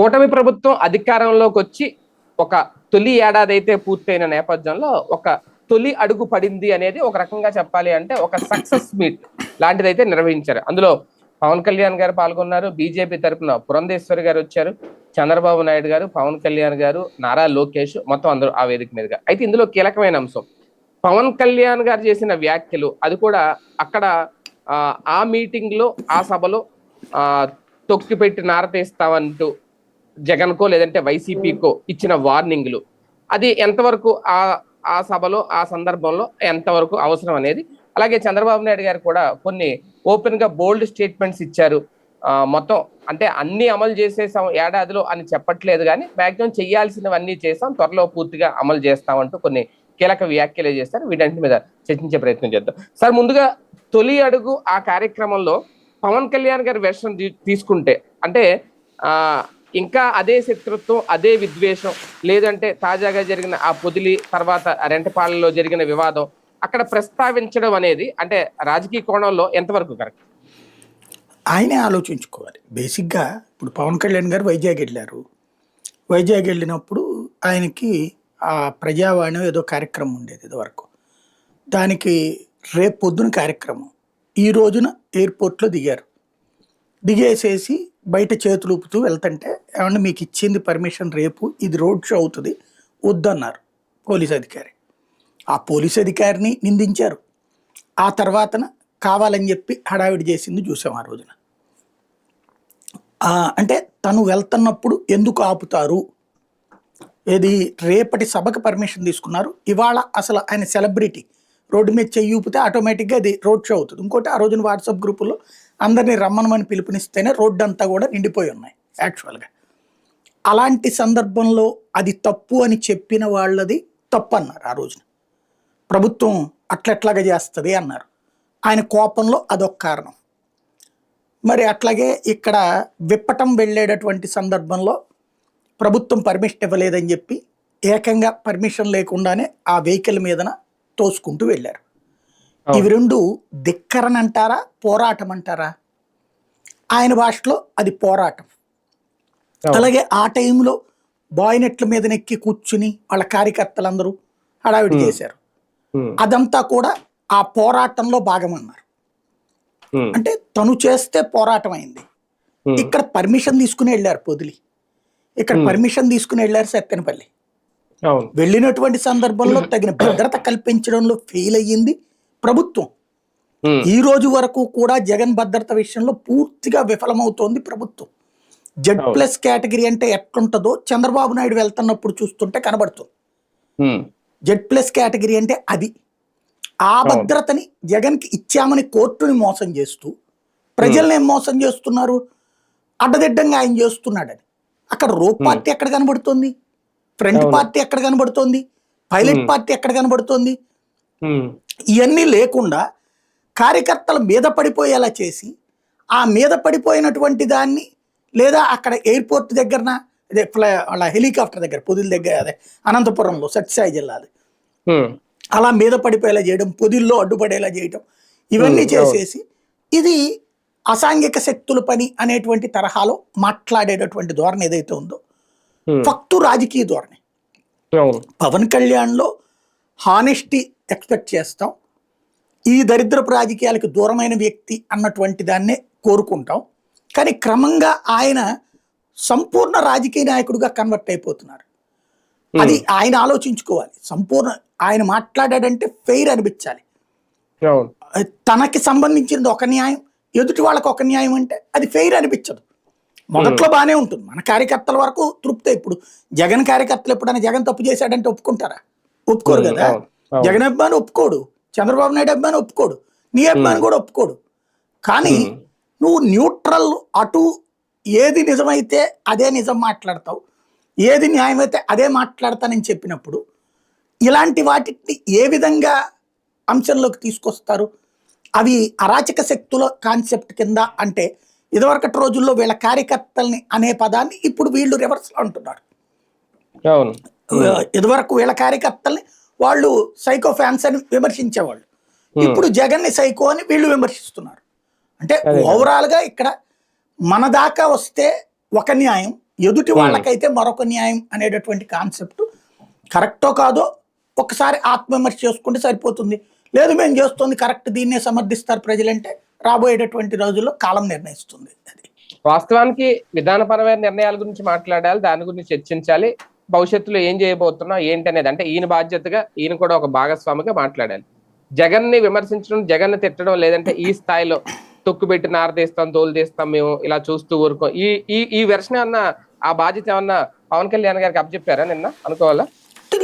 కూటమి ప్రభుత్వం అధికారంలోకి వచ్చి ఒక తొలి ఏడాది అయితే పూర్తయిన నేపథ్యంలో ఒక తొలి అడుగు పడింది అనేది ఒక రకంగా చెప్పాలి అంటే ఒక సక్సెస్ మీట్ లాంటిదైతే నిర్వహించారు. అందులో పవన్ కళ్యాణ్ గారు పాల్గొన్నారు బీజేపీ తరపున పురంధేశ్వరి గారు వచ్చారు చంద్రబాబు నాయుడు గారు పవన్ కళ్యాణ్ గారు నారా లోకేష్ మొత్తం అందరూ ఆ వేదిక మీదుగా. అయితే ఇందులో కీలకమైన అంశం పవన్ కళ్యాణ్ గారు చేసిన వ్యాఖ్యలు అది కూడా అక్కడ ఆ, ఆ మీటింగ్లో ఆ సభలో ఆ తొక్కి పెట్టి నారతీస్తామంటూ జగన్ కో లేదంటే వైసీపీకో ఇచ్చిన వార్నింగ్లు. అది ఎంతవరకు ఆ ఆ సభలో ఆ సందర్భంలో ఎంతవరకు అవసరం అనేది? అలాగే చంద్రబాబు నాయుడు గారు కూడా కొన్ని ఓపెన్గా బోల్డ్ స్టేట్మెంట్స్ ఇచ్చారు. మొత్తం అంటే అన్ని అమలు చేసేసాం ఏడాదిలో అని చెప్పట్లేదు కానీ మ్యాక్సిమం చేయాల్సినవన్నీ చేసాం త్వరలో పూర్తిగా అమలు చేస్తామంటూ కొన్ని కీలక వ్యాఖ్యలు చేస్తారు వీటన్నిటి మీద చర్చించే ప్రయత్నం చేద్దాం. సార్ ముందుగా తొలి అడుగు ఆ కార్యక్రమంలో పవన్ కళ్యాణ్ గారి వెర్షన్ తీసుకుంటే అంటే ఇంకా అదే శత్రుత్వం అదే విద్వేషం లేదంటే తాజాగా జరిగిన ఆ పొదిలి తర్వాత రెంటపాలలో జరిగిన వివాదం అక్కడ ప్రస్తావించడం అనేది అంటే రాజకీయ కోణంలో ఎంతవరకు కరెక్ట్? ఆయనే ఆలోచించుకోవాలి. బేసిక్గా ఇప్పుడు పవన్ కళ్యాణ్ గారు వైజాగ్ వెళ్ళారు. వైజాగ్ వెళ్ళినప్పుడు ఆయనకి ఆ ప్రజావాణి ఏదో కార్యక్రమం ఉండేది ఇదివరకు. దానికి రేపు పొద్దున కార్యక్రమం. ఈ రోజున ఎయిర్పోర్ట్లో దిగారు. దిగేసేసి బయట చేతులు ఊపుతూ వెళ్తుంటే ఏమన్నా మీకు ఇచ్చింది పర్మిషన్ రేపు ఇది రోడ్ షో అవుతుంది వద్దన్నారు పోలీస్ అధికారి. ఆ పోలీస్ అధికారిని నిందించారు. ఆ తర్వాతన కావాలని చెప్పి హడావిడి చేసింది చూసాం ఆ రోజున. అంటే తను వెళ్తున్నప్పుడు ఎందుకు ఆపుతారు? ఏది రేపటి సభకు పర్మిషన్ తీసుకున్నారు? ఇవాళ అసలు ఆయన సెలబ్రిటీ రోడ్డు మీద చెయ్యి ఊపితే ఆటోమేటిక్గా అది రోడ్ షో అవుతుంది. ఇంకోటి ఆ రోజున వాట్సాప్ గ్రూపులో అందరినీ రమ్మనమని పిలుపునిస్తేనే రోడ్డు అంతా కూడా నిండిపోయి ఉన్నాయి యాక్చువల్గా అలాంటి సందర్భంలో అది తప్పు అని చెప్పిన వాళ్ళది తప్పు అన్నారు ఆ రోజున. ప్రభుత్వం అట్లెట్లాగా చేస్తుంది అన్నారు. ఆయన కోపంలో అదొక కారణం. మరి అట్లాగే ఇక్కడ విప్పటం వెళ్ళేటటువంటి సందర్భంలో ప్రభుత్వం పర్మిషన్ ఇవ్వలేదని చెప్పి ఏకంగా పర్మిషన్ లేకుండానే ఆ వెహికల్ మీదన తోసుకుంటూ వెళ్ళారు. ఇవి రెండు ధిక్కరణ అంటారా పోరాటం అంటారా ఆయన భాషలో అది పోరాటం. అలాగే ఆ టైంలో బాయ్నెట్ల మీద నెక్కి కూర్చుని వాళ్ళ కార్యకర్తలందరూ హడావిడి. చేశారు. అదంతా కూడా ఆ పోరాటంలో భాగమన్నారు. అంటే తను చేస్తే పోరాటం అయింది ఇక్కడ పర్మిషన్ తీసుకుని వెళ్ళారు పొదిలి. ఇక్కడ. పర్మిషన్ తీసుకుని వెళ్ళారు సత్తెనపల్లి. వెళ్ళినటువంటి సందర్భంలో తగిన భద్రత కల్పించడంలో ఫెయిల్ అయ్యింది ప్రభుత్వం. ఈ రోజు వరకు కూడా జగన్ భద్రత విషయంలో పూర్తిగా విఫలమవుతోంది ప్రభుత్వం. జెడ్. ప్లస్ కేటగిరీ అంటే ఎట్లుంటుందో చంద్రబాబు నాయుడు వెళ్తున్నప్పుడు చూస్తుంటే కనబడుతుంది. జెడ్ ప్లస్ కేటగిరీ అంటే అది. ఆ. భద్రతని జగన్కి ఇచ్చామని కోర్టుని మోసం చేస్తూ ప్రజల్ని ఏం మోసం చేస్తున్నారు? అడ్డదిడ్డంగా ఆయన చేస్తున్నాడని. అక్కడ రోప్ పార్టీ ఎక్కడ కనబడుతోంది? ఫ్రంట్. పార్టీ ఎక్కడ కనబడుతోంది? పైలట్. పార్టీ ఎక్కడ కనబడుతోంది? ఇవన్నీ లేకుండా కార్యకర్తల మీద పడిపోయేలా చేసి ఆ మీద పడిపోయినటువంటి దాన్ని లేదా అక్కడ ఎయిర్పోర్ట్ దగ్గరన అదే ఫ్లై వాళ్ళ హెలికాప్టర్ దగ్గర పొదిల దగ్గర అదే అనంతపురంలో సత్యసాయి జిల్లాది. అలా మీద పడిపోయేలా చేయడం పొదిల్లో అడ్డుపడేలా చేయడం ఇవన్నీ చేసేసి ఇది అసాంఘిక శక్తుల పని అనేటువంటి తరహాలో మాట్లాడేటటువంటి ధోరణి ఏదైతే ఉందో ఫక్తు రాజకీయ ధోరణి. పవన్ కళ్యాణ్లో హానెస్టీ ఎక్స్పెక్ట్ చేస్తాం. ఈ దరిద్రపు రాజకీయాలకు దూరమైన వ్యక్తి అన్నటువంటి దాన్నే కోరుకుంటాం. కానీ క్రమంగా ఆయన సంపూర్ణ రాజకీయ నాయకుడిగా కన్వర్ట్ అయిపోతున్నారు. అది ఆయన ఆలోచించుకోవాలి. సంపూర్ణ ఆయన మాట్లాడాడంటే ఫెయిర్ అనిపించాలి. తనకి సంబంధించింది ఒక న్యాయం ఎదుటి వాళ్ళకి ఒక న్యాయం అంటే అది ఫెయిర్ అనిపించదు. మొదట్లో బాగానే ఉంటుంది. మన కార్యకర్తల వరకు తృప్తే. ఇప్పుడు జగన్ కార్యకర్తలు ఎప్పుడైనా జగన్ తప్పు చేశాడంటే ఒప్పుకుంటారా? ఒప్పుకోరు కదా. జగన్ అభిమాని ఒప్పుకోడు. చంద్రబాబు నాయుడు అభిమాని ఒప్పుకోడు. నీ అభిమాని కూడా ఒప్పుకోడు. కానీ నువ్వు న్యూట్రల్ అటు ఏది నిజమైతే అదే నిజం మాట్లాడతావు. ఏది న్యాయమైతే అదే మాట్లాడతానని చెప్పినప్పుడు ఇలాంటి వాటిని ఏ విధంగా అంశంలోకి తీసుకొస్తారు? అవి అరాచక శక్తుల కాన్సెప్ట్ కింద అంటే ఇదివరకటి రోజుల్లో వీళ్ళ కార్యకర్తల్ని అనే పదాన్ని ఇప్పుడు వీళ్ళు రివర్స్ అంటున్నారు. ఇదివరకు వీళ్ళ కార్యకర్తల్ని వాళ్ళు సైకో ఫ్యాన్స్ అని విమర్శించేవాళ్ళు. ఇప్పుడు జగన్ని సైకో అని వీళ్ళు విమర్శిస్తున్నారు. అంటే అదే కదా. ఓవరాల్గా ఇక్కడ మన దాకా వస్తే ఒక న్యాయం ఎదుటి వాళ్ళకైతే మరొక న్యాయం అనేటటువంటి కాన్సెప్ట్ కరెక్టో కాదో ఒకసారి ఆత్మవిమర్శ చేసుకుంటే సరిపోతుంది. లేదు మేము చేస్తుంది కరెక్ట్ దీన్నే సమర్థిస్తారు ప్రజలంటే రాబోయేటటువంటి రోజుల్లో కాలం నిర్ణయిస్తుంది అది. వాస్తవానికి విధానపరమైన నిర్ణయాల గురించి మాట్లాడాలి దాని గురించి చర్చించాలి. భవిష్యత్తులో ఏం చేయబోతున్నా ఏంటి అనేది అంటే ఈయన బాధ్యతగా ఈయన కూడా ఒక భాగస్వామిగా మాట్లాడాలి. జగన్ని విమర్శించడం జగన్ని తిట్టడం లేదంటే ఈ స్థాయిలో తొక్కు పెట్టి నారదీస్తాం తోలు తీస్తాం మేము ఇలా చూస్తూ ఊరుకో. ఈ ఈ ఈ వెర్షన్ ఏమన్నా ఆ బాధ్యత ఏమన్నా పవన్ కళ్యాణ్ గారికి అప్పచెప్పారా నిన్న? అనుకోవాలా?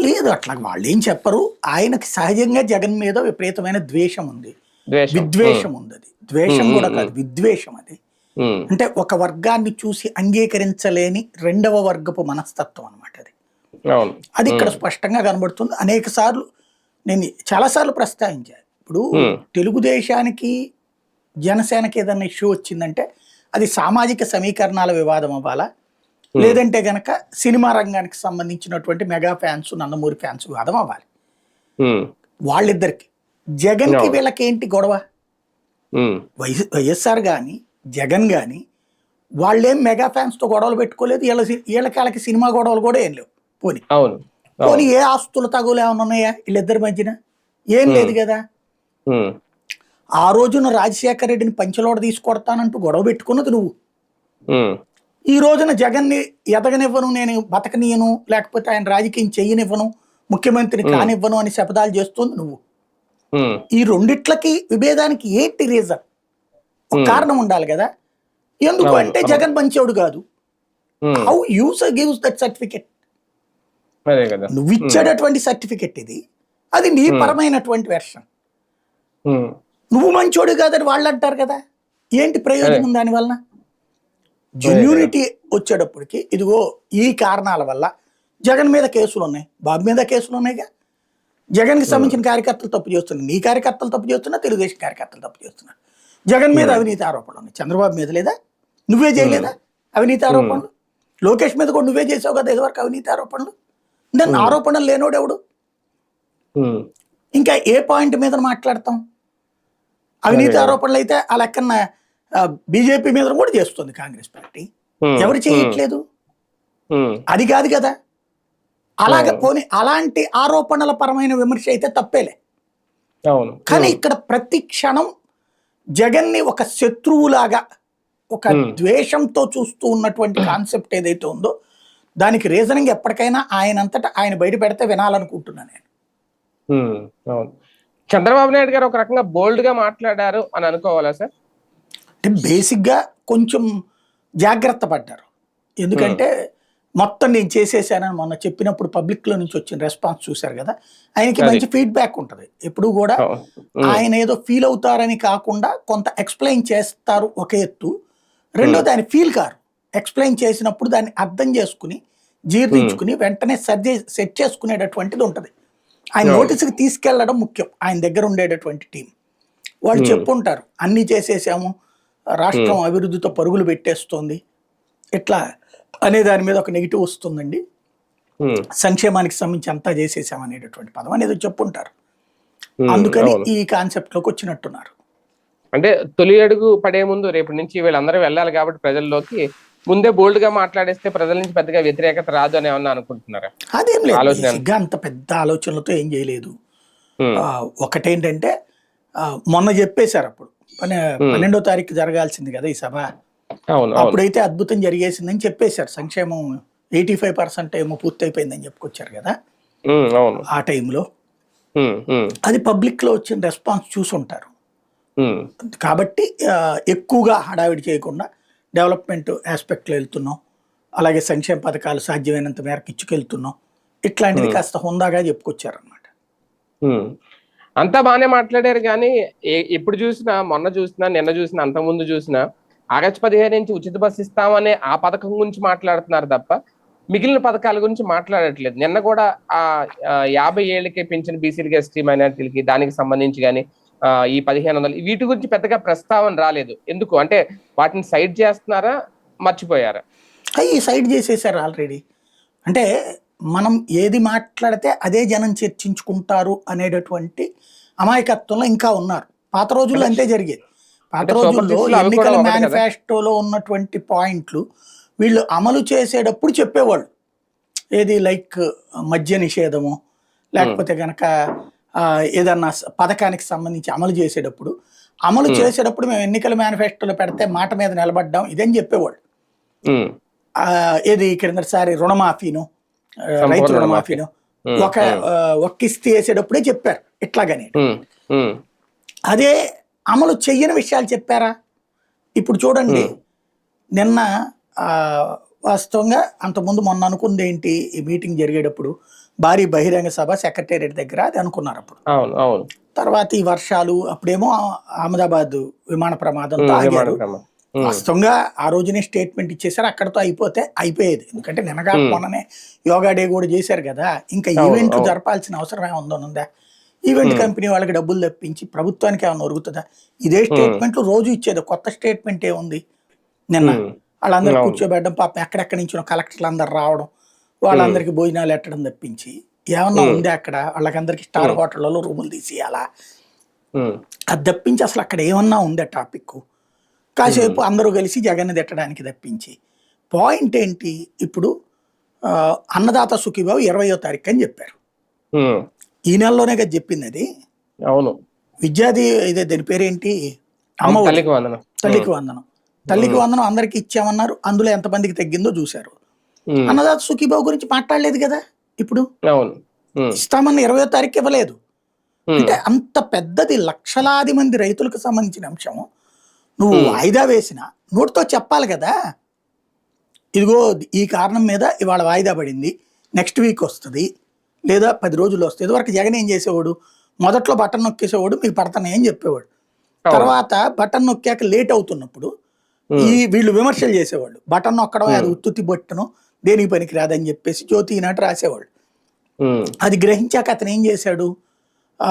లేదు అట్లా వాళ్ళు ఏం చెప్పరు. ఆయనకి సహజంగా జగన్ మీద విపరీతమైన ద్వేషం ఉంది. ద్వేషం. విద్వేషం ఉంది అది. ద్వేషం కూడా కాదు విద్వేషం అది. అంటే ఒక వర్గాన్ని చూసి అంగీకరించలేని రెండవ వర్గపు మనస్తత్వం అన్నమాట అది. అది ఇక్కడ స్పష్టంగా కనబడుతుంది. అనేక సార్లు నేను చాలా సార్లు ప్రస్తావించాను. ఇప్పుడు. తెలుగుదేశానికి జనసేనకి ఏదైనా ఇష్యూ వచ్చిందంటే అది సామాజిక సమీకరణాల వివాదం అవ్వాలా? లేదంటే గనక సినిమా రంగానికి సంబంధించినటువంటి మెగా ఫ్యాన్స్ నందమూరి ఫ్యాన్స్ వివాదం అవ్వాలి. వాళ్ళిద్దరికి. జగన్కి No. వీళ్ళకి ఏంటి గొడవ? వైఎస్ వైఎస్ఆర్ కానీ జగన్ కానీ వాళ్ళేం మెగా ఫ్యాన్స్తో గొడవలు పెట్టుకోలేదు. వీళ్ళ వీళ్ళకి వాళ్ళకి సినిమా గొడవలు కూడా ఏం లేవు. పోనీ. అవును. పోనీ అవును. ఏ ఆస్తుల తగులు ఏమైనా ఉన్నాయా వీళ్ళిద్దరి మధ్యన? ఏం లేదు కదా. ఆ రోజున రాజశేఖర రెడ్డిని పంచలోడ తీసుకొడతానంటూ గొడవ పెట్టుకున్నది నువ్వు. ఈ రోజున జగన్ని ఎదగనివ్వను నేను బతకనీయను లేకపోతే ఆయన రాజకీయం చెయ్యనివ్వను ముఖ్యమంత్రిని Hmm. కానివ్వను అని శపథాలు చేస్తుంది నువ్వు. ఈ రెండిట్లకి విభేదానికి ఏంటి రీజన్ ఒక. కారణం ఉండాలి కదా. ఎందుకు అంటే. జగన్ మంచోడు కాదు. How uses gives that certificate నువ్వు ఇచ్చేటటువంటి సర్టిఫికెట్ ఇది. అది నీ. పరమైనటువంటి వెర్షన్ నువ్వు మంచోడు కాదని వాళ్ళు అంటారు కదా. ఏంటి ప్రయోజనం దాని వలన? జెన్యూనిటీ వచ్చేటప్పటికి ఇదిగో ఈ కారణాల వల్ల జగన్ మీద కేసులు ఉన్నాయి బాబు మీద కేసులు ఉన్నాయిగా. జగన్కి సంబంధించిన కార్యకర్తలు తప్పు చేస్తున్నారు. నీ కార్యకర్తలు తప్పు చేస్తున్నా తెలుగుదేశం కార్యకర్తలు తప్పు చేస్తున్నారు. జగన్ మీద అవినీతి ఆరోపణలు ఉన్నాయి. చంద్రబాబు మీద లేదా? నువ్వే చేయలేదా అవినీతి ఆరోపణలు? లోకేష్ మీద కూడా నువ్వే చేసావు కదా ఇదివరకు అవినీతి ఆరోపణలు? దాన్ని ఆరోపణలు లేనోడు ఎవడు? ఇంకా ఏ పాయింట్ మీద మాట్లాడతాం? అవినీతి. ఆరోపణలు అయితే ఆ లెక్కన బీజేపీ మీద కూడా చేస్తుంది కాంగ్రెస్ పార్టీ. ఎవరు చేయట్లేదు? అది కాదు కదా. అలాగే. పోనీ అలాంటి ఆరోపణల పరమైన విమర్శ అయితే తప్పేలే. అవును. కానీ ఇక్కడ ప్రతి క్షణం జగన్ని ఒక శత్రువులాగా ఒక. ద్వేషంతో చూస్తూ ఉన్నటువంటి కాన్సెప్ట్ ఏదైతే ఉందో దానికి రీజనింగ్ ఎప్పటికైనా ఆయన అంతటా ఆయన బయట పెడితే వినాలనుకుంటున్నాను నేను. చంద్రబాబు నాయుడు గారు ఒక రకంగా బోల్డ్గా మాట్లాడారు అని అనుకోవాలా సార్? అంటే బేసిక్గా కొంచెం జాగ్రత్త పడ్డారు. ఎందుకంటే మొత్తం నేను చేసేసానని మొన్న చెప్పినప్పుడు పబ్లిక్లో నుంచి వచ్చిన రెస్పాన్స్ చూశారు కదా? ఆయనకి. మంచి ఫీడ్బ్యాక్ ఉంటది. ఎప్పుడు కూడా ఆయన ఏదో ఫీల్ అవుతారని కాకుండా కొంత ఎక్స్ప్లెయిన్ చేస్తారు ఒక ఎత్తు. రెండోది ఆయన ఫీల్ కారు. ఎక్స్ప్లెయిన్ చేసినప్పుడు దాన్ని అర్థం చేసుకుని జీర్ణించుకుని వెంటనే సర్జే సెట్ చేసుకునేటటువంటిది ఉంటది. ఆయన. నోటీస్కి తీసుకెళ్ళడం ముఖ్యం. ఆయన దగ్గర ఉండేటటువంటి టీం వాళ్ళు. చెప్పుంటారు అన్ని చేసేసాము. రాష్ట్రం అభివృద్ధితో పరుగులు పెట్టేస్తోంది. ఇట్లా అనే దాని మీద ఒక నెగిటివ్ వస్తుందండి. సంక్షేమానికి సంబంధించి అంతా చేసేసాం అనేటటువంటి పదం అనేది చెప్పుంటారు. అందుకని. ఈ కాన్సెప్ట్లోకి వచ్చినట్టున్నారు. అంటే తొలి అడుగు పడే ముందు రేపటి నుంచి వీళ్ళందరూ వెళ్ళాలి కాబట్టి ప్రజల్లోకి ముందే బోల్డ్గా మాట్లాడేస్తే ప్రజల నుంచి పెద్దగా వ్యతిరేకత రాదు అని ఏమన్నా అనుకుంటున్నారా? అదేం లేదు. అంత పెద్ద ఆలోచనలతో ఏం చేయలేదు. ఒకటేంటంటే మొన్న చెప్పేశారు అప్పుడు. పన్నె పన్నెండో తారీఖు జరగాల్సింది కదా ఈ సభ. అప్పుడైతే అద్భుతం జరిగేసిందని చెప్పేశారు. సంక్షేమం ఎయిటీ ఫైవ్ పర్సెంట్ ఏమో పూర్తి అయిపోయిందని చెప్పుకొచ్చారు కదా? ఆ టైంలో. అది పబ్లిక్లో వచ్చిన రెస్పాన్స్ చూసుంటారు. కాబట్టి ఎక్కువగా హడావిడి చేయకుండా డెవలప్మెంట్ ఆస్పెక్ట్లో వెళ్తున్నాం. అలాగే సంక్షేమ పథకాలు సాధ్యమైనంత మేరకు ఇచ్చుకెళ్తున్నాం. ఇట్లాంటిది కాస్త హుందాగా చెప్పుకొచ్చారనమాట. అంతా బాగానే మాట్లాడారు కానీ ఎప్పుడు చూసినా మొన్న చూసినా నిన్న చూసినా అంత ముందు చూసినా ఆగస్టు పదిహేను నుంచి ఉచిత బస్సు ఇస్తామనే ఆ పథకం గురించి మాట్లాడుతున్నారు తప్ప మిగిలిన పథకాల గురించి మాట్లాడట్లేదు. నిన్న కూడా ఆ ఆ, యాభై ఏళ్ళకి పెంచిన బీసీలకి ఎస్టీ మైనార్టీలకి దానికి సంబంధించి కానీ ఈ పదిహేను వందలు వీటి గురించి పెద్దగా ప్రస్తావన రాలేదు. ఎందుకు? అంటే వాటిని సైడ్ చేస్తున్నారా మర్చిపోయారా? అవి సైడ్ చేసేసారు ఆల్రెడీ. అంటే మనం ఏది మాట్లాడితే అదే జనం చర్చించుకుంటారు అనేటటువంటి అమాయకత్వంలో ఇంకా ఉన్నారు. పాత రోజుల్లో అంతే జరిగేది. పాత రోజుల్లో ఎన్నికల? మేనిఫెస్టోలో ఉన్నటువంటి పాయింట్లు వీళ్ళు అమలు చేసేటప్పుడు చెప్పేవాళ్ళు. ఏది లైక్ మద్య నిషేధము లేకపోతే కనుక ఏదన్నా పథకానికి సంబంధించి అమలు చేసేటప్పుడు అమలు చేసేటప్పుడు మేము ఎన్నికల మేనిఫెస్టోలో పెడితే మాట మీద నిలబడ్డాం ఇదని చెప్పేవాళ్ళు. ఏది క్రిందసారి రుణమాఫీను రైతు రుణమాఫీ. రుణమాఫీను ఒక ఒక కిస్తీ వేసేటప్పుడే చెప్పారు ఇట్లాగని అదే అమలు చెయ్యని విషయాలు చెప్పారా? ఇప్పుడు చూడండి నిన్న ఆ, వాస్తవంగా అంతకుముందు మొన్న అనుకుంది ఏంటి ఈ మీటింగ్ జరిగేటప్పుడు భారీ బహిరంగ సభ సెక్రటేరియట్ దగ్గర అది అనుకున్నారు అప్పుడు. అవును అవును. తర్వాత ఈ వర్షాలు అప్పుడేమో అహ్మదాబాద్ విమాన ప్రమాదంతో ఆగారు. వాస్తవంగా ఆ రోజునే స్టేట్మెంట్ ఇచ్చేసారు అక్కడతో అయిపోతే అయిపోయేది. ఎందుకంటే నిన్నగా మొన్ననే యోగా డే కూడా చేశారు కదా ఇంకా ఈవెంట్. జరపాల్సిన అవసరం ఏముందనుందా? ఈవెంట్ కంపెనీ వాళ్ళకి డబ్బులు తెప్పించి ప్రభుత్వానికి ఏమైనా ఒరుగుతుందా? ఇదే స్టేట్మెంట్లు రోజు ఇచ్చేది. కొత్త స్టేట్మెంట్ ఏముంది నిన్న. ఉమ్, వాళ్ళందరూ. కూర్చోబెట్టడం పాపం ఎక్కడెక్కడి నుంచో కలెక్టర్లు అందరు రావడం వాళ్ళందరికీ భోజనాలు ఎట్టడం తప్పించి ఏమన్నా ఉంది అక్కడ? వాళ్ళకందరికి స్టార్ హోటళ్ళలో రూములు తీసేయాలా? అది తప్పించి అసలు అక్కడ ఏమన్నా ఉందా టాపిక్ కాసేపు అందరూ కలిసి జగన్ తిట్టడానికి తప్పించి. పాయింట్ ఏంటి? ఇప్పుడు ఆ, అన్నదాత సుఖీబాబు ఇరవయో తారీఖు అని చెప్పారు. ఈ నెలలోనే కదా చెప్పింది అది అవును. విద్యాది ఇదే దాని పేరేంటి? అమ్మఒడి తల్లికి వందనం. తల్లికి వందనం. తల్లికి వందనం అందరికి ఇచ్చామన్నారు. అందులో ఎంతమందికి తగ్గిందో చూశారు. అన్నదాత సుఖీబాబు గురించి మాట్లాడలేదు కదా ఇప్పుడు? ఇస్తామన్న ఇరవయో తారీఖు ఇవ్వలేదు. అంటే అంత పెద్దది లక్షలాది మంది రైతులకు సంబంధించిన అంశం నువ్వు వాయిదా వేసిన నోటితో చెప్పాలి కదా. ఇదిగో ఈ కారణం మీద ఇవాళ వాయిదా పడింది. నెక్స్ట్ వీక్ వస్తుంది. లేదా పది రోజులు వస్తుంది ఇదివరకు జగన్ ఏం చేసేవాడు? మొదట్లో బటన్ నొక్కేసేవాడు మీకు పడతానే అని చెప్పేవాడు? తర్వాత బటన్ నొక్కాక లేట్ అవుతున్నప్పుడు ఈ వీళ్ళు విమర్శలు చేసేవాళ్ళు. బటన్ నొక్కడం అది ఉత్తుత్తి బొట్టను దేనికి పనికి రాదని చెప్పేసి జ్యోతి ఈనాటి రాసేవాళ్ళు. ఉమ్, అది గ్రహించాక అతను ఏం చేశాడు? ఆ,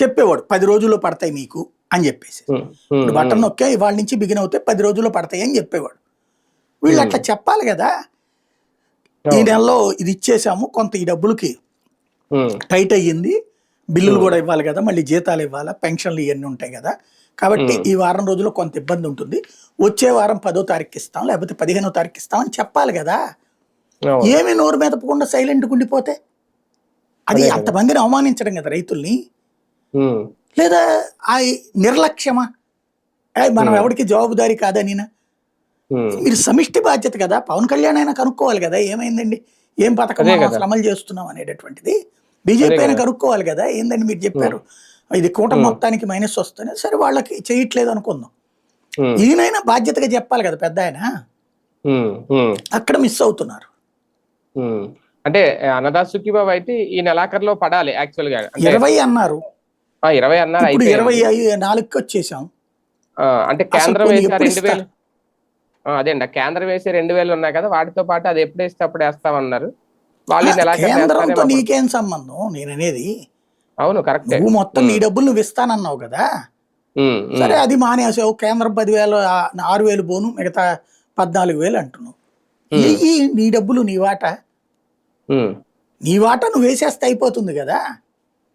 చెప్పేవాడు పది రోజుల్లో పడతాయి మీకు అని చెప్పేసి. ఇప్పుడు బటన్ నొక్కే ఇవాళ నుంచి బిగిన్ అవుతే పది రోజుల్లో పడతాయి అని చెప్పేవాడు. వీళ్ళు అట్లా చెప్పాలి కదా? ఈ నెలలో ఇది ఇచ్చేసాము కొంత ఈ డబ్బులకి టైట్ అయ్యింది. బిల్లులు కూడా ఇవ్వాలి కదా మళ్ళీ జీతాలు ఇవ్వాలా పెన్షన్లు ఇవన్నీ ఉంటాయి కదా. కాబట్టి ఈ వారం రోజుల్లో కొంత ఇబ్బంది ఉంటుంది. వచ్చే వారం పదో తారీఖు ఇస్తాం లేకపోతే పదిహేనో తారీఖు ఇస్తాం అని చెప్పాలి కదా. ఏమి నోరు మెదపకుండా సైలెంట్గా ఉండిపోతే? అది అంతమందిని అవమానించడం కదా రైతుల్ని. లేదా ఆ నిర్లక్ష్యమా? మనం ఎవరికి జవాబుదారీ కాదనినా ఉమ్, మీరు సమిష్టి బాధ్యత కదా. పవన్ కళ్యాణ్ అయినా కనుక్కోవాలి కదా ఏమైందండి? ఏం పథకం. అసలు అమలు చేస్తున్నాం అనేటటువంటిది? బీజేపీ అయినా కనుక్కోవాలి కదా ఏందని మీరు చెప్పారు. ఇది కూటమి మొత్తానికి మైనస్ వస్తుంది సరే వాళ్ళకి చేయట్లేదు అనుకుందాం. ఈయనైనా బాధ్యతగా చెప్పాలి కదా పెద్ద ఆయన. అక్కడ మిస్ అవుతున్నారు. అంటే అన్నదాస్ సుఖీబాబు అయితే ఈ నెలాఖరులో పడాలి యాక్చువల్గా. ఇరవై అన్నారు. ఇరవై అన్నారు ఇప్పుడు. ఇరవై ఐ- నాలుగుకి వచ్చేసాం. అంటే కేంద్రం అదే అండి. కేంద్రం వేసే రెండు వేలు ఉన్నాయి కదా వాటితో పాటు అది ఎప్పుడు వేస్తే అప్పుడు వేస్తామన్నారు. కేంద్రంతో. నీకేం సంబంధం నేను అనేది అవును కరెక్టే. నువ్వు మొత్తం నీ డబ్బులు నువ్వు ఇస్తానన్నావు కదా. సరే అది మానేసావు కేంద్రం పదివేలు ఆరు వేలు పోను మిగతా పద్నాలుగు వేలు అంటున్నావు. నీ డబ్బులు నీ వాటా. నీ వాటా నువ్వు వేసేస్తే అయిపోతుంది కదా.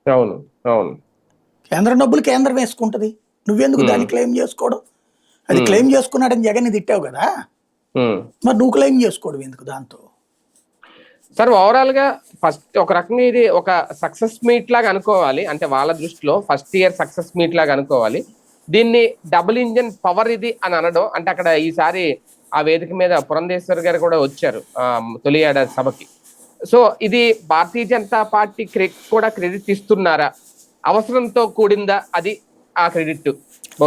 అవును అవును. కేంద్రం డబ్బులు కేంద్రం వేసుకుంటది. నువ్వెందుకు దాన్ని క్లెయిమ్ చేసుకోవడం? అది క్లెయిమ్ చేసుకున్నాడని జగన్ తిట్టావు కదా. మరి నువ్వు క్లెయిమ్ చేసుకోవడం ఎందుకు దాంతో? సార్ ఓవరాల్గా ఫస్ట్ ఒక రకంగా ఇది ఒక సక్సెస్ మీట్ లాగా అనుకోవాలి. అంటే వాళ్ళ దృష్టిలో ఫస్ట్ ఇయర్ సక్సెస్ మీట్ లాగా అనుకోవాలి. దీన్ని డబుల్ ఇంజిన్ పవర్ ఇది అని అనడం. అంటే అక్కడ ఈసారి ఆ వేదిక మీద పురంధేశ్వర్ గారు కూడా వచ్చారు తొలి ఏడాది సభకి. సో ఇది భారతీయ జనతా పార్టీ కూడా క్రెడిట్ ఇస్తున్నారా? అవసరంతో కూడిందా? అది ఆ క్రెడిట్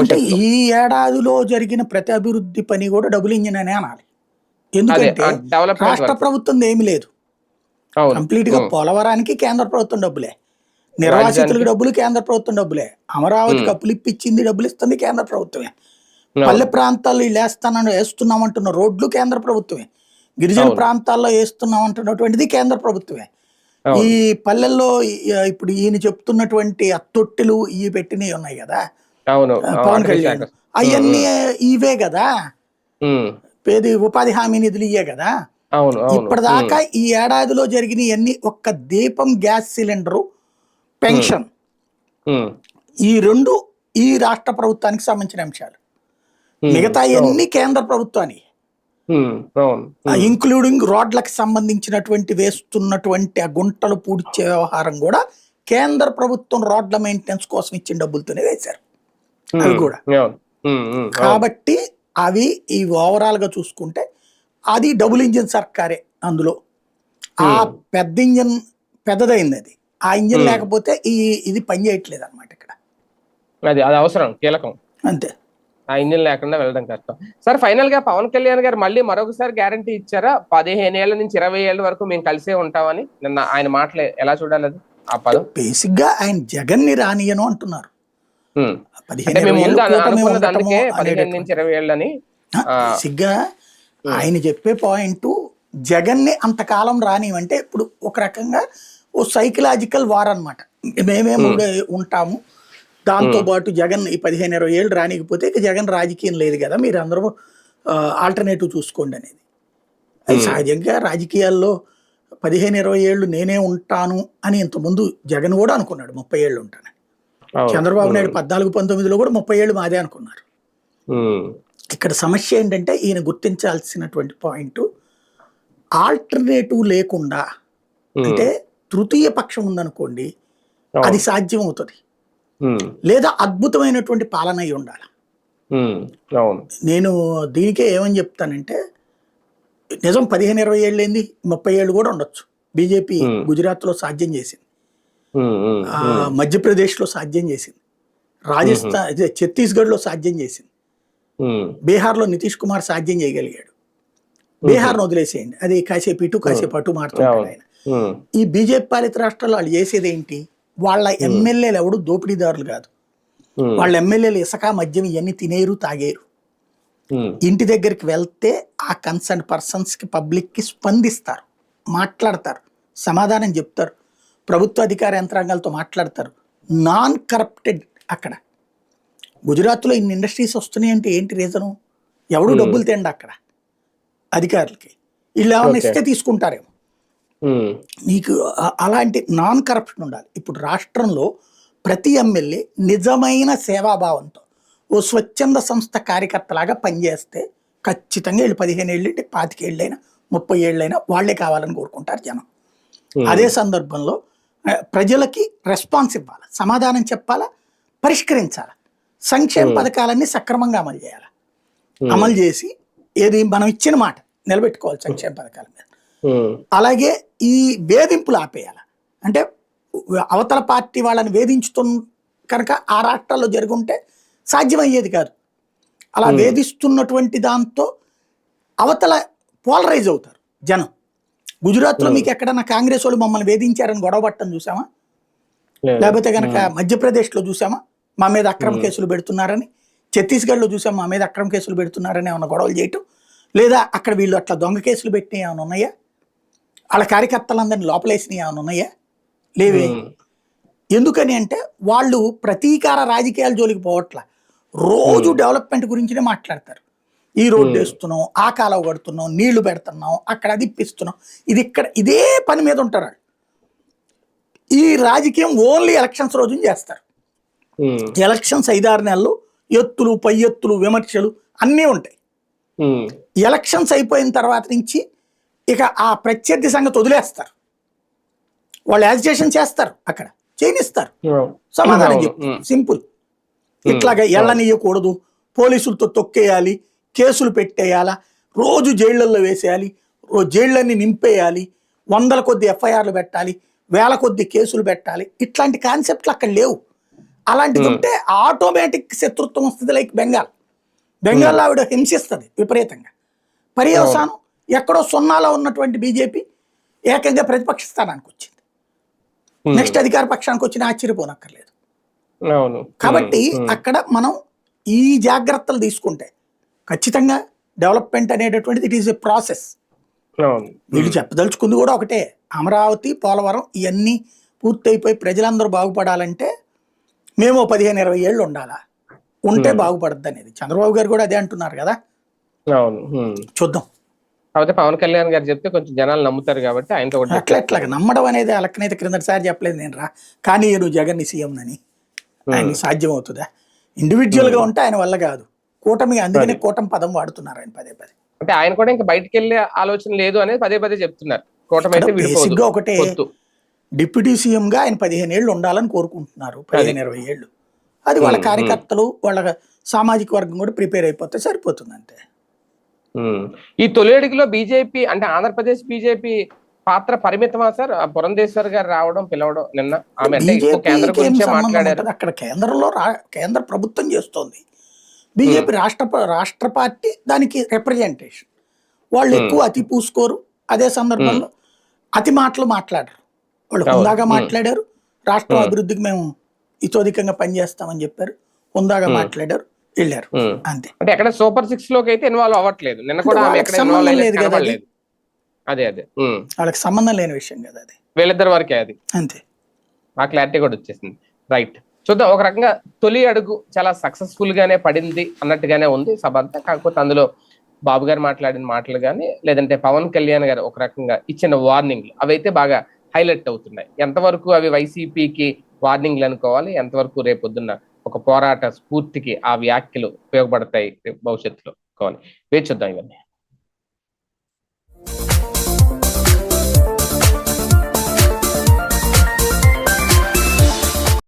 అంటే ఈ ఏడాదిలో జరిగిన ప్రతి అభివృద్ధి పని కూడా డబుల్ ఇంజిన్ అనే అనాలి. ఎందుకంటే రాష్ట్ర ప్రభుత్వం ఏమి లేదు. కంప్లీట్గా పోలవరానికి కేంద్ర ప్రభుత్వం డబ్బులే. నిర్వాసితులకు డబ్బులు కేంద్ర ప్రభుత్వం డబ్బులే. అమరావతికి అప్పులు ఇప్పించింది డబ్బులు ఇస్తుంది కేంద్ర ప్రభుత్వమే. పల్లె ప్రాంతాల్లో వేస్తానని వేస్తున్నామంటున్న రోడ్లు కేంద్ర ప్రభుత్వమే. గిరిజన ప్రాంతాల్లో వేస్తున్నామంటున్నటువంటిది కేంద్ర ప్రభుత్వమే. ఈ పల్లెల్లో ఇప్పుడు ఈయన చెప్తున్నటువంటి అత్తొట్టెలు ఇవి పెట్టినవి ఉన్నాయి కదా. అవును. పవన్. కళ్యాణ్. అవన్నీ ఇవే కదా? ఏది ఉపాధి హామీ నిధులు ఇవే కదా? అవును ఇప్పటిదాకా ఈ ఏడాదిలో జరిగిన అన్ని ఒక్క దీపం గ్యాస్ సిలిండరు పెన్షన్. ఈ రెండు ఈ రాష్ట్ర ప్రభుత్వానికి సంబంధించిన అంశాలు. మిగతా అన్ని కేంద్ర ఉమ్, ఇంక్లూడింగ్ రోడ్లకు సంబంధించినటువంటి వేస్తున్నటువంటి ఆ గుంటలు పూడ్చే వ్యవహారం కూడా కేంద్ర ప్రభుత్వం రోడ్ల మెయింటెనెన్స్ కోసం ఇచ్చిన డబ్బులతోనే వేశారు. అవి కూడా. కాబట్టి అవి ఈ ఓవరాల్గా చూసుకుంటే అది డబుల్ ఇంజిన్ సర్కారే అందులో. ఆ. పెద్ద ఇంజిన్ పెద్దదైంది అది. ఆ ఇంజిన్. లేకపోతే ఈ ఇది పని చేయట్లేదు అనమాట ఇక్కడ. అది అది అవసరం కీలకం. అంతే. ఆ ఇంజిన్ లేకుండా వెళ్ళడం కష్టం. సార్ ఫైనల్గా పవన్ కళ్యాణ్ గారు మళ్ళీ మరొకసారి గ్యారంటీ ఇచ్చారా? పదిహేను ఏళ్ళ నుంచి ఇరవై ఏళ్ళ వరకు మేము కలిసే ఉంటామని నిన్న ఆయన మాటలే ఎలా చూడాలి అది? ఆ పదం. బేసిక్గా ఆయన జగన్ని రానియను అంటున్నారు. పదిహేను అంటే మేము ఇరవై ముందు ఏళ్ళు కూటమి అనుకున్నది ఉండటము అందుకే పదిహేను అనేటటువంటి- నుంచి ఇరవై ఏళ్ళని. ఆ. బేసిక్గా ఆయన చెప్పే పాయింట్ జగన్ని అంతకాలం రానివంటే ఇప్పుడు ఒక రకంగా ఓ సైకలాజికల్ వార్ అన్నమాట. మేమేమి ఉంటాము. దాంతో పాటు జగన్ ఈ పదిహేను ఇరవై ఏళ్ళు రానికపోతే ఇక జగన్ రాజకీయం లేదు కదా. మీరు అందరూ ఆల్టర్నేటివ్ చూసుకోండి అనేది. అది సహజంగా రాజకీయాల్లో పదిహేను ఇరవై ఏళ్ళు నేనే ఉంటాను అని ఇంతకుముందు జగన్ కూడా అనుకున్నాడు. ముప్పై ఏళ్ళు ఉంటాను. చంద్రబాబు నాయుడు పద్నాలుగు పంతొమ్మిదిలో కూడా ముప్పై ఏళ్ళు మాదే అనుకున్నారు. ఇక్కడ సమస్య ఏంటంటే ఈయన గుర్తించాల్సినటువంటి పాయింట్ ఆల్టర్నేటివ్ లేకుండా. అంటే తృతీయ పక్షం ఉందనుకోండి. అది సాధ్యం అవుతుంది. లేదా అద్భుతమైనటువంటి పాలన అయి ఉండాలి నేను దీనికే ఏమని చెప్తానంటే నిజం పదిహేను ఇరవై ఏళ్ళు ఏంది ముప్పై ఏళ్ళు కూడా ఉండొచ్చు బీజేపీ. గుజరాత్లో సాధ్యం చేసింది మధ్యప్రదేశ్లో సాధ్యం చేసింది. రాజస్థాన్ ఛత్తీస్గఢ్లో సాధ్యం చేసింది. బీహార్లో నితీష్ కుమార్ సాధ్యం చేయగలిగాడు. బీహార్ను వదిలేసేయండి. అది కాసేపు ఇటు కాసేపు అటు అవును. ఆయన. ఈ బీజేపీ పాలిత రాష్ట్రాల్లో వాళ్ళు చేసేది ఏంటి? వాళ్ళ ఎమ్మెల్యేలు ఎవడు? దోపిడీదారులు కాదు. వాళ్ళ ఎమ్మెల్యేలు ఇసుక మద్యం ఇవన్నీ తినేరు తాగేరు. ఇంటి దగ్గరికి వెళ్తే ఆ కన్సర్న్ పర్సన్స్కి పబ్లిక్కి స్పందిస్తారు. మాట్లాడతారు. సమాధానం చెప్తారు. ప్రభుత్వ అధికార యంత్రాంగాలతో మాట్లాడతారు నాన్ కరప్టెడ్ అక్కడ గుజరాత్లో ఇన్ని ఇండస్ట్రీస్ వస్తున్నాయి అంటే ఏంటి రీజను ఎవడు. డబ్బులు తిండి అక్కడ అధికారులకి వీళ్ళు ఏమైనా. ఇస్తే తీసుకుంటారేమో. నీకు అలాంటి నాన్ కరప్షన్ ఉండాలి ఇప్పుడు రాష్ట్రంలో ప్రతి ఎమ్మెల్యే నిజమైన సేవాభావంతో ఓ స్వచ్ఛంద సంస్థ కార్యకర్తలాగా పనిచేస్తే ఖచ్చితంగా వీళ్ళు పదిహేను ఏళ్ళు పాతికేళ్ళైనా ముప్పై ఏళ్ళైనా వాళ్ళే కావాలని కోరుకుంటారు జనం. అదే సందర్భంలో ప్రజలకి రెస్పాన్స్ ఇవ్వాలి సమాధానం చెప్పాలా పరిష్కరించాలి సంక్షేమ. పథకాలన్నీ సక్రమంగా అమలు చేయాలి. అమలు చేసి ఏది మనం ఇచ్చిన మాట నిలబెట్టుకోవాలి సంక్షేమ పథకాల మీద. అలాగే ఈ వేధింపులు ఆపేయాలి అంటే అవతల పార్టీ వాళ్ళని వేధించుతున్న కనుక ఆ రాష్ట్రాల్లో జరుగుంటే సాధ్యమయ్యేది కాదు అలా. వేధిస్తున్నటువంటి దాంతో అవతల పోలరైజ్ అవుతారు జనం గుజరాత్లో Hmm. మీకు ఎక్కడన్నా కాంగ్రెస్ వాళ్ళు మమ్మల్ని వేధించారని గొడవ పట్టడం చూసామా. లేకపోతే కనుక మధ్యప్రదేశ్లో చూసామా మా మీద అక్రమ. కేసులు పెడుతున్నారని? ఛత్తీస్గఢ్లో చూసాం మా మీద అక్రమ కేసులు పెడుతున్నారని ఏమైనా గొడవలు చేయటం? లేదా అక్కడ వీళ్ళు అట్లా దొంగ కేసులు పెట్టినవి ఏమైనా ఉన్నాయా? వాళ్ళ కార్యకర్తలందరినీ లోపలేసినవి ఏమైనా ఉన్నాయా? లేవే. ఎందుకని అంటే వాళ్ళు ప్రతీకార రాజకీయాల జోలికి పోవట్ల. రోజు డెవలప్మెంట్ గురించినే మాట్లాడతారు. ఈ రోడ్డు. వేస్తున్నాం ఆ కాలువ కడుతున్నాం నీళ్ళు పెడుతున్నాం అక్కడ అది ఇప్పిస్తున్నాం ఇది ఇక్కడ ఇదే పని మీద ఉంటారు. ఈ రాజకీయం ఓన్లీ ఎలక్షన్స్ రోజున చేస్తారు. ఎలక్షన్స్ ఐదారు నెలలు ఎత్తులు పై ఎత్తులు విమర్శలు అన్నీ ఉంటాయి. ఎలక్షన్స్ అయిపోయిన తర్వాత నుంచి ఇక ఆ ప్రత్యర్థి సంగతి వదిలేస్తారు వాళ్ళు యాజిటేషన్ చేస్తారు అక్కడ చేయనిస్తారు. సమాధానం ఉమ్. సింపుల్ ఇట్లాగా ఎళ్ళనీయకూడదు పోలీసులతో తొక్కేయాలి కేసులు పెట్టేయాలా? రోజు జైళ్ళల్లో వేసేయాలి జైళ్ళన్నీ నింపేయాలి వందల కొద్ది ఎఫ్ఐఆర్లు పెట్టాలి వేల కొద్ది కేసులు పెట్టాలి. ఇట్లాంటి కాన్సెప్ట్లు అక్కడ లేవు. అలాంటిది ఉంటే ఆటోమేటిక్ శత్రుత్వం వస్తుంది లైక్ బెంగాల్. బెంగాల్లో ఆవిడ హింసిస్తుంది విపరీతంగా. పర్యవసానం ఎక్కడో సున్నాలో ఉన్నటువంటి బీజేపీ ఏకంగా ప్రతిపక్ష స్థానానికి వచ్చింది. నెక్స్ట్ అధికార పక్షానికి వచ్చిన ఆశ్చర్యపోనక్కర్లేదు. కాబట్టి. అక్కడ మనం ఈ జాగ్రత్తలు తీసుకుంటే ఖచ్చితంగా డెవలప్మెంట్ అనేటటువంటిది ఇట్ ఈస్ ఎ ప్రాసెస్ వీళ్ళు చెప్పదలుచుకుంది కూడా ఒకటే. అమరావతి పోలవరం ఇవన్నీ పూర్తయిపోయి ప్రజలందరూ బాగుపడాలంటే మేము పదిహేను ఇరవై ఏళ్ళు ఉండాలా? ఉంటే. బాగుపడద్దు అనేది. చంద్రబాబు గారు కూడా అదే అంటున్నారు కదా. చూద్దాం. కాకపోతే పవన్ కళ్యాణ్ గారు చెప్తే కొంచెం జనాలు నమ్ముతారు కాబట్టి ఆయనతో అట్లా ఎట్లాగా నమ్మడం అనేది అలకనైతే క్రిందటిసారి చెప్పలేదు నేను రా. కానీ నువ్వు జగన్ సీఎం అని ఆయన సాధ్యం అవుతుందా? ఇండివిజువల్గా ఉంటే ఆయన వల్ల కాదు. కూటమి అందుకనే కూటమి పదం వాడుతున్నారు ఆయన పదే పదే. అంటే ఆయన కూడా ఇంకా బయటకు వెళ్ళే ఆలోచన లేదు అనేది పదే పదే చెప్తున్నారు. కూటమి అయితే ఒకటే డిప్యూటీ సీఎం గా ఆయన పదిహేను ఏళ్ళు ఉండాలని కోరుకుంటున్నారు. పదిహేను ఇరవై ఏళ్ళు. అది వాళ్ళ కార్యకర్తలు వాళ్ళ సామాజిక వర్గం కూడా ప్రిపేర్ అయిపోతే సరిపోతుంది అంతే. ఈ తొలి అడుగులో బీజేపీ అంటే ఆంధ్రప్రదేశ్ బీజేపీ పాత్ర పరిమితమా సార్? పురంధేశ్వర్ గారు రావడం పిలవడం నిన్న ఆమె కేంద్ర గురించే మాట్లాడారు. అక్కడ కేంద్రంలో రా- కేంద్ర ప్రభుత్వం చేస్తోంది. బీజేపీ రాష్ట్ర రాష్ట్ర పార్టీ దానికి రిప్రజెంటేషన్ వాళ్ళు. ఎక్కువ అతి పూసుకోరు. అదే సందర్భంలో అతి మాటలు మాట్లాడరు. వాళ్ళు. హుందాగా. మాట్లాడారు. రాష్ట్రం. అభివృద్ధికి మేము ఇతోధికంగా పనిచేస్తామని చెప్పారు. హుందాగా. మాట్లాడారు. వెళ్ళారు. అంతే. అంటే ఎక్కడ సూపర్ సిక్స్లోకి అయితే ఇన్వాల్వ్ అవ్వట్లేదు. నిన్న కూడా సంబంధం ఇన్వాల్వ్ లేదు కదా అది. అదే. వాళ్ళకి సంబంధం లేని విషయం కదా అది. వీళ్ళిద్దరి వరకే అది. అంతే. ఆ క్లారిటీ కూడా వచ్చేసింది. రైట్ చూద్దాం ఒక రకంగా తొలి అడుగు చాలా సక్సెస్ఫుల్ గానే పడింది అన్నట్టుగానే ఉంది సభ అంతా. కాకపోతే అందులో బాబు గారు మాట్లాడిన మాటలు కానీ లేదంటే పవన్ కళ్యాణ్ గారు ఒక రకంగా ఇచ్చిన వార్నింగ్లు అవైతే బాగా హైలైట్ అవుతున్నాయి. ఎంతవరకు అవి వైసీపీకి వార్నింగ్లు అనుకోవాలి ఎంతవరకు రేపొద్దున్న ఒక పోరాట స్ఫూర్తికి ఆ వ్యాఖ్యలు ఉపయోగపడతాయి భవిష్యత్తులో కావాలి వేచి చూద్దాం ఇవన్నీ.